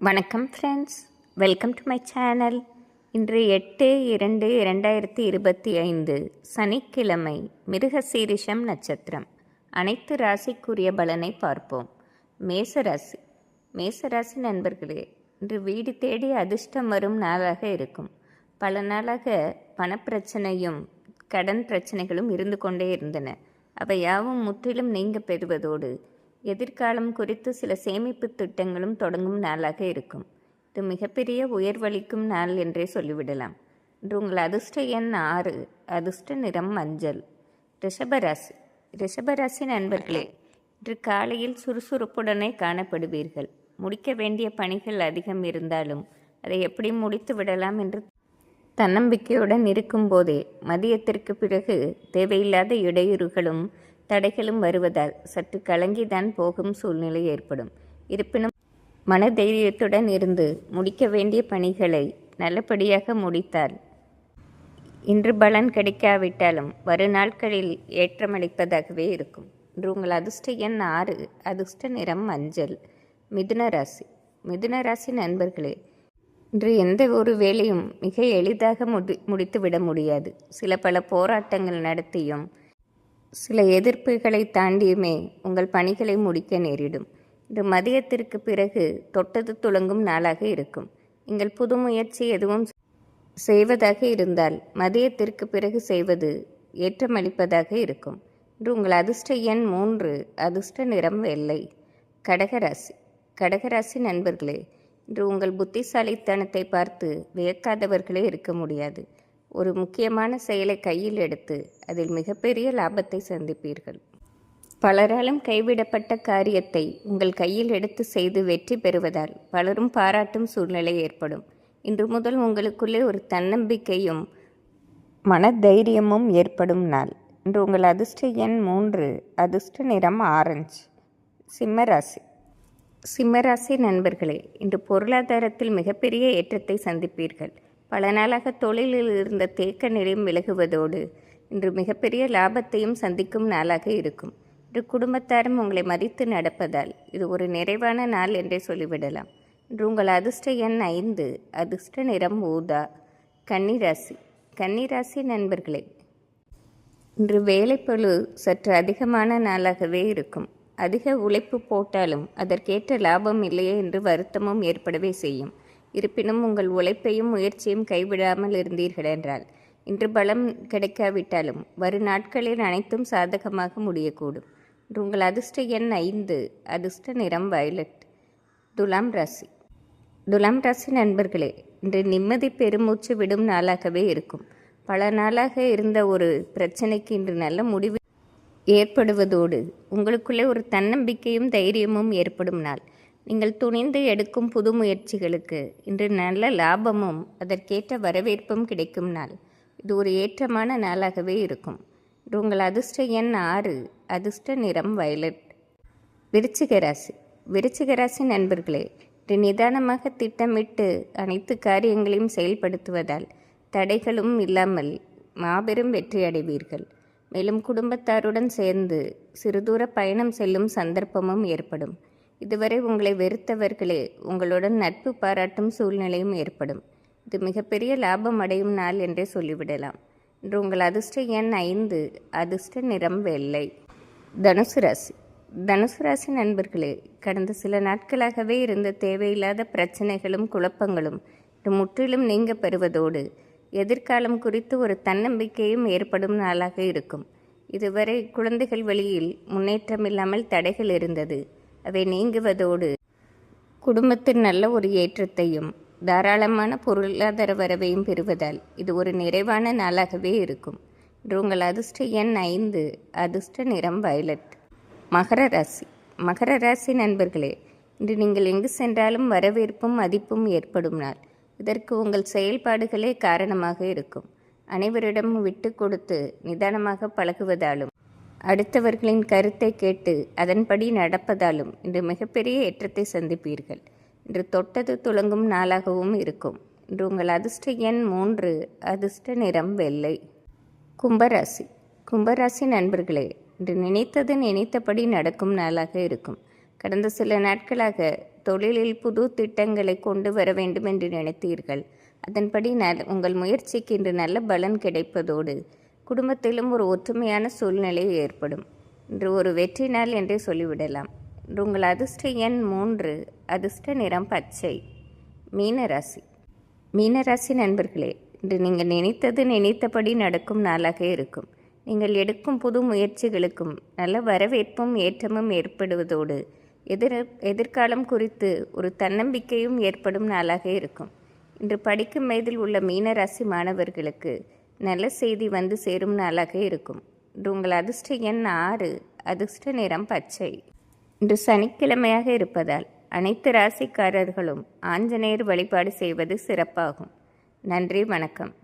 வணக்கம் friends welcome to my channel இன்று எட்டு இரண்டு இரண்டாயிரத்தி இருபத்தி ஐந்து சனிக்கிழமை மிருகசீரிஷம் நட்சத்திரம். அனைத்து ராசிக்குரிய பலனை பார்ப்போம். மேசராசி மேசராசி நண்பர்களே இன்று வீடு தேடி அதிர்ஷ்டம் வரும் நாளாக இருக்கும். பல நாளாக பணப்பிரச்சனையும் கடன் பிரச்சனைகளும் இருந்து கொண்டே இருந்தன. அவை யாவும் முற்றிலும் நீங்க பெறுவதோடு எதிர்காலம் குறித்து சில சேமிப்பு திட்டங்களும் தொடங்கும் நாளாக இருக்கும். இது மிகப்பெரிய உயர்வளிக்கும் நாள் என்றே சொல்லிவிடலாம். இன்று உங்கள் அதிர்ஷ்ட எண் ஆறு அதிர்ஷ்ட நிறம் மஞ்சள். ரிஷபராசி ரிஷபராசி நண்பர்களே இன்று காலையில் சுறுசுறுப்புடனே காணப்படுவீர்கள். முடிக்க வேண்டிய பணிகள் அதிகம் இருந்தாலும் அதை எப்படி முடித்து விடலாம் என்று தன்னம்பிக்கையுடன் இருக்கும்போதே மதியத்திற்கு பிறகு தேவையில்லாத இடையூறுகளும் தடைகளும் வருவதால் சற்று கலங்கிதான் போகும் சூழ்நிலை ஏற்படும். இருப்பினும் மனதைரியத்துடன் இருந்து முடிக்க வேண்டிய பணிகளை நல்லபடியாக முடித்தால் இன்று பலன் கிடைக்காவிட்டாலும் வரும் நாட்களில் ஏற்றமளிப்பதாகவே இருக்கும். இன்று உங்கள் அதிர்ஷ்ட எண் ஆறு அதிர்ஷ்ட நிறம் மஞ்சள் மிதுன ராசி. மிதுன ராசி நண்பர்களே இன்று எந்த ஒரு வேலையும் மிக எளிதாக முடி முடித்துவிட முடியாது. சில பல போராட்டங்கள் நடத்தியும் சில எதிர்ப்புகளை தாண்டியுமே உங்கள் பணிகளை முடிக்க நேரிடும். இன்று மதியத்திற்கு பிறகு தொட்டது துளங்கும் நாளாக இருக்கும். நீங்கள் புது முயற்சி எதுவும் செய்வதாக இருந்தால் மதியத்திற்கு பிறகு செய்வது ஏற்றமளிப்பதாக இருக்கும். இன்று உங்கள் அதிர்ஷ்ட எண் மூன்று அதிர்ஷ்ட நிறம் வெள்ளை. கடகராசி. கடகராசி நண்பர்களே இன்று உங்கள் புத்திசாலித்தனத்தை பார்த்து வியக்காதவர்களே இருக்க முடியாது. ஒரு முக்கியமான செயலை கையில் எடுத்து அதில் மிகப்பெரிய லாபத்தை சந்திப்பீர்கள். பலராலும் கைவிடப்பட்ட காரியத்தை உங்கள் கையில் எடுத்து செய்து வெற்றி பெறுவதால் பலரும் பாராட்டும் சூழ்நிலை ஏற்படும். இன்று முதல் உங்களுக்குள்ளே ஒரு தன்னம்பிக்கையும் மனதைரியமும் ஏற்படும் நாள். இன்று உங்கள் அதிர்ஷ்ட எண் மூன்று அதிர்ஷ்ட நிறம் ஆரஞ்சு சிம்மராசி சிம்மராசி நண்பர்களே இன்று பொருளாதாரத்தில் மிகப்பெரிய ஏற்றத்தை சந்திப்பீர்கள். பல நாளாக தொழிலில் இருந்த தேக்க நிலையும் விலகுவதோடு இன்று மிகப்பெரிய லாபத்தையும் சந்திக்கும் நாளாக இருக்கும். இன்று குடும்பத்தாரும் உங்களை மதித்து நடப்பதால் இது ஒரு நிறைவான நாள் என்றே சொல்லிவிடலாம். இன்று உங்கள் அதிர்ஷ்ட எண் ஐந்து அதிர்ஷ்ட நிறம் ஊதா கன்னிராசி. கன்னிராசி நண்பர்களே இன்று வேலைப்பழு சற்று அதிகமான நாளாகவே இருக்கும். அதிக உழைப்பு போட்டாலும் அதற்கேற்ற லாபம் இல்லையே என்று வருத்தமும் ஏற்படவே செய்யும். இருப்பினும் உங்கள் உழைப்பையும் முயற்சியும் கைவிடாமல் இருந்தீர்கள் என்றால் இன்று பலம் கிடைக்காவிட்டாலும் வரும் நாட்களில் அனைத்தும் சாதகமாக முடியக்கூடும். இன்று உங்கள் அதிர்ஷ்ட எண் ஐந்து அதிர்ஷ்ட நிறம் வயலட். துலாம் ராசி. துலாம் ராசி நண்பர்களே இன்று நிம்மதி பெருமூச்சு விடும் நாளாகவே இருக்கும். பல நாளாக இருந்த ஒரு பிரச்சனைக்கு இன்று நல்ல முடிவு ஏற்படுவதோடு உங்களுக்குள்ளே ஒரு தன்னம்பிக்கையும் தைரியமும் ஏற்படும் நாள். நீங்கள் துணிந்து எடுக்கும் புது முயற்சிகளுக்கு இன்று நல்ல லாபமும் அதற்கேற்ற வரவேற்பும் கிடைக்கும் நாள். இது ஒரு ஏற்றமான நாளாகவே இருக்கும். இன்று உங்கள் அதிர்ஷ்ட எண் ஆறு அதிர்ஷ்ட நிறம் வயலட். விருச்சிக ராசி. விருச்சிக ராசி நண்பர்களே இன்று நிதானமாக திட்டமிட்டு அனைத்து காரியங்களையும் செயல்படுத்துவதால் தடைகளும் இல்லாமல் மாபெரும் வெற்றி அடைவீர்கள். மேலும் குடும்பத்தாருடன் சேர்ந்து சிறுதூர பயணம் செல்லும் சந்தர்ப்பமும் ஏற்படும். இதுவரை உங்களை வெறுத்தவர்களே உங்களுடன் நட்பு பாராட்டும் சூழ்நிலையும் ஏற்படும். இது மிகப்பெரிய லாபம் அடையும் நாள் என்றே சொல்லிவிடலாம். இன்று உங்கள் அதிர்ஷ்ட எண் ஐந்து அதிர்ஷ்ட நிறம் வெள்ளை. தனுசு ராசி. தனுசு ராசி நண்பர்களே கடந்த சில நாட்களாகவே இருந்த தேவையில்லாத பிரச்சனைகளும் குழப்பங்களும் முற்றிலும் நீங்க பெறுவதோடு எதிர்காலம் குறித்து ஒரு தன்னம்பிக்கையும் ஏற்படும் நாளாக இருக்கும். இதுவரை குழந்தைகள் வழியில் முன்னேற்றம் இல்லாமல் தடைகள் இருந்தது. அவை நீங்குவதோடு குடும்பத்தின் நல்ல ஒரு ஏற்றத்தையும் தாராளமான பொருளாதார வரவையும் பெறுவதால் இது ஒரு நிறைவான நாளாகவே இருக்கும். இன்று உங்கள் அதிர்ஷ்ட எண் ஐந்து அதிர்ஷ்ட நிறம் வயலட். மகர ராசி. மகர ராசி நண்பர்களே இன்று நீங்கள் எங்கு சென்றாலும் வரவேற்பும் மதிப்பும் ஏற்படும் நாள். இதற்கு உங்கள் செயல்பாடுகளே காரணமாக இருக்கும். அனைவரிடம் விட்டு கொடுத்து நிதானமாக பழகுவதாலும் அடுத்தவர்களின் கருத்தை கேட்டு அதன்படி நடப்பதாலும் இன்று மிகப்பெரிய ஏற்றத்தை சந்திப்பீர்கள். இன்று தொட்டது துளங்கும் நாளாகவும் இருக்கும். இன்று உங்கள் அதிர்ஷ்ட எண் மூன்று அதிர்ஷ்ட நிறம் வெள்ளை. கும்பராசி. கும்பராசி நண்பர்களே இன்று நினைத்தது நினைத்தபடி நடக்கும் நாளாக இருக்கும். கடந்த சில நாட்களாக தொழிலில் புது திட்டங்களை கொண்டு வர வேண்டும் என்று நினைத்தீர்கள். அதன்படி நல் உங்கள் முயற்சிக்கு இன்று நல்ல பலன் கிடைப்பதோடு குடும்பத்திலும் ஒரு ஒற்றுமையான சூழ்நிலை ஏற்படும். இன்று ஒரு வெற்றி நாள் என்றே சொல்லிவிடலாம். இன்று உங்கள் அதிர்ஷ்ட எண் மூன்று அதிர்ஷ்ட நிறம் பச்சை மீனராசி. மீனராசி நண்பர்களே இன்று நீங்கள் நினைத்தது நினைத்தபடி நடக்கும் நாளாக இருக்கும். நீங்கள் எடுக்கும் புது முயற்சிகளுக்கும் நல்ல வரவேற்பும் ஏற்றமும் ஏற்படுவதோடு எதிர் எதிர்காலம் குறித்து ஒரு தன்னம்பிக்கையும் ஏற்படும் நாளாக இருக்கும். இன்று படிக்கும் வயதில் உள்ள மீனராசி மாணவர்களுக்கு நல்ல செய்தி வந்து சேரும் நாளாக இருக்கும். இன்று உங்கள் அதிர்ஷ்ட எண் ஆறு அதிர்ஷ்ட நிறம் பச்சை. இன்று சனிக்கிழமையாக இருப்பதால் அனைத்து ராசிக்காரர்களும் ஆஞ்சநேயர் வழிபாடு செய்வது சிறப்பாகும். நன்றி வணக்கம்.